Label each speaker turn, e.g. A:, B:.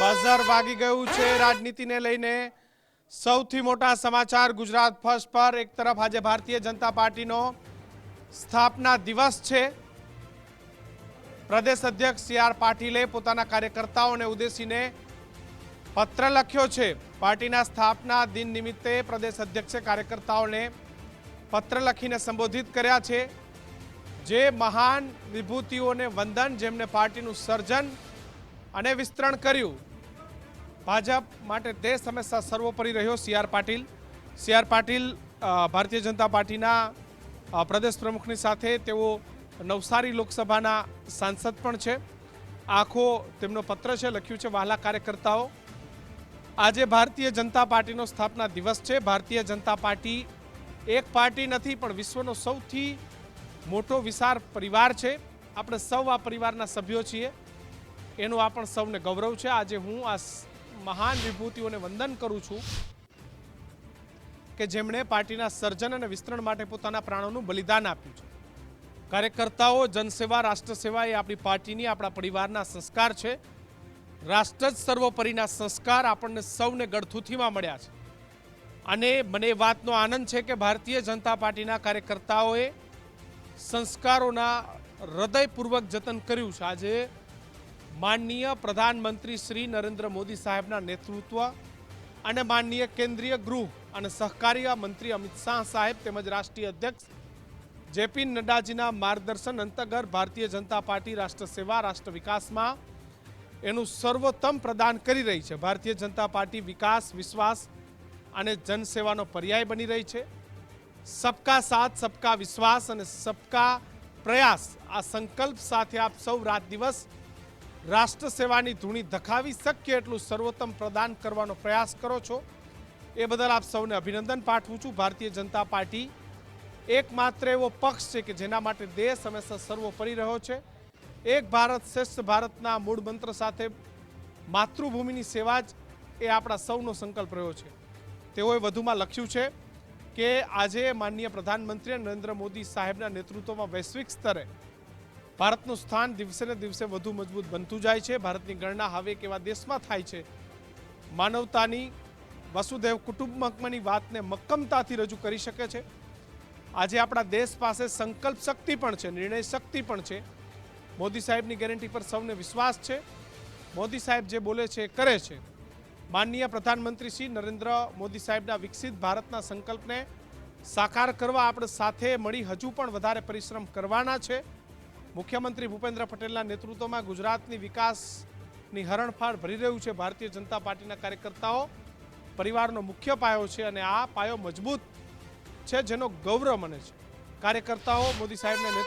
A: Buzzer વાગી ગયું છે. રાજનીતિને લઈને સૌથી મોટા સમાચાર ગુજરાત ફર્સ્ટ પર. એક તરફ આજે ભારતીય જનતા પાર્ટીનો સ્થાપના દિવસ છે. પ્રદેશ અધ્યક્ષ સી આર પાટીલે પોતાના કાર્યકર્તાઓને ઉદ્દેશીને પત્ર લખ્યો છે. પાર્ટીના સ્થાપના દિન નિમિત્તે પ્રદેશ અધ્યક્ષે કાર્યકર્તાઓને પત્ર લખીને સંબોધિત કર્યા છે. જે મહાન વિભૂતિઓને વંદન, જેમને પાર્ટીનું સર્જન અને વિસ્તરણ કર્યું. ભાજપ માટે દેશ હંમેશા સર્વોપરી રહ્યો C R Patil. C R Patil Bharatiya Janata પાર્ટીના પ્રદેશ પ્રમુખની સાથે તેઓ નવસારી લોકસભાના સાંસદ પણ છે. આખો તેમનો પત્ર છે, લખ્યું છે વહાલા કાર્યકર્તાઓ. આજે ભારતીય જનતા પાર્ટીનો સ્થાપના દિવસ છે. ભારતીય જનતા પાર્ટી એક પાર્ટી નથી, પણ વિશ્વનો સૌથી મોટો વિશાળ પરિવાર છે. આપણે સૌ આ પરિવારના સભ્યો છીએ. એનું આ પણ સૌને ગૌરવ છે. આજે હું આ મહાન વિભૂતિઓને વંદન કરું છું કે જેમણે પાર્ટીના સર્જન અને વિસ્તરણ માટે પોતાના પ્રાણોનું બલિદાન આપ્યું છે. કાર્યકર્તાઓ, જનસેવા રાષ્ટ્ર સેવા એ આપણી પાર્ટીની, આપણા પરિવારના સંસ્કાર છે. રાષ્ટ્ર જ સર્વોપરીના સંસ્કાર આપણને સૌને ગળથુથીમાં મળ્યા છે. અને મને વાતનો આનંદ છે કે ભારતીય જનતા પાર્ટીના કાર્યકર્તાઓએ સંસ્કારોના હૃદયપૂર્વક જતન કર્યું છે. આજે માનનીય પ્રધાનમંત્રી શ્રી નરેન્દ્ર મોદી સાહેબના નેતૃત્વ અને માનનીય કેન્દ્રીય ગૃહ અને સહકાર્ય મંત્રી અમિત શાહ સાહેબ તેમજ રાષ્ટ્રીય અધ્યક્ષ જેપી નડ્ડાજીના માર્ગદર્શન અંતર્ગત ભારતીય જનતા પાર્ટી રાષ્ટ્ર સેવા રાષ્ટ્ર વિકાસમાં એનું સર્વોત્તમ પ્રદાન કરી રહી છે. ભારતીય જનતા પાર્ટી વિકાસ, વિશ્વાસ અને જનસેવાનો પર્યાય બની રહી છે. સબકા સાથ, સબકા વિશ્વાસ અને સબકા પ્રયાસ આ સંકલ્પ સાથે આપ સૌ રાત દિવસ રાષ્ટ્ર સેવાની ધૂણી ધખાવી શક્ય એટલું સર્વોત્તમ પ્રદાન કરવાનો પ્રયાસ કરો છો? એ બદલ આપ સૌને અભિનંદન પાઠવું છું. ભારતીય જનતા પાર્ટી એકમાત્ર એવો પક્ષ છે કે જેના માટે દેશ હંમેશા સર્વોપરી રહ્યો છે. એક ભારત શ્રેષ્ઠ ભારતના મૂળ મંત્ર સાથે માતૃભૂમિની સેવા જ એ આપણા સૌનો સંકલ્પ રહ્યો છે. તેઓએ વધુમાં લખ્યું છે કે આજે માનનીય પ્રધાનમંત્રી નરેન્દ્ર મોદી સાહેબના નેતૃત્વમાં વૈશ્વિક સ્તરે ભારતનું સ્થાન દિવસે ને દિવસે વધુ મજબૂત બનતું જાય છે. ભારતની ગણના હવે કેવા દેશમાં થાય છે. માનવતાની વસુદેવ કુટુંબકમની વાતને મક્કમતાથી રજૂ કરી શકે છે. આજે આપણા દેશ પાસે સંકલ્પ શક્તિ પણ છે, નિર્ણય શક્તિ પણ છે. મોદી સાહેબની ગેરંટી પર સૌને વિશ્વાસ છે. મોદી સાહેબ જે બોલે છે કરે છે. માનનીય પ્રધાનમંત્રી શ્રી નરેન્દ્ર મોદી સાહેબના વિકસિત ભારતના સંકલ્પને સાકાર કરવા આપણે સાથે મળી હજુ પણ વધારે પરિશ્રમ કરવાના છે. મુખ્યમંત્રી ભૂપેન્દ્ર પટેલના નેતૃત્વમાં ગુજરાતની વિકાસની હરણફાળ ભરી રહ્યું છે ભારતીય જનતા પાર્ટીના કાર્યકર્તાઓ. પરિવારનો મુખ્ય પાયો છે અને આ પાયો મજબૂત છે જેનો ગૌરવ મને છે. કાર્યકર્તાઓ મોદી સાહેબના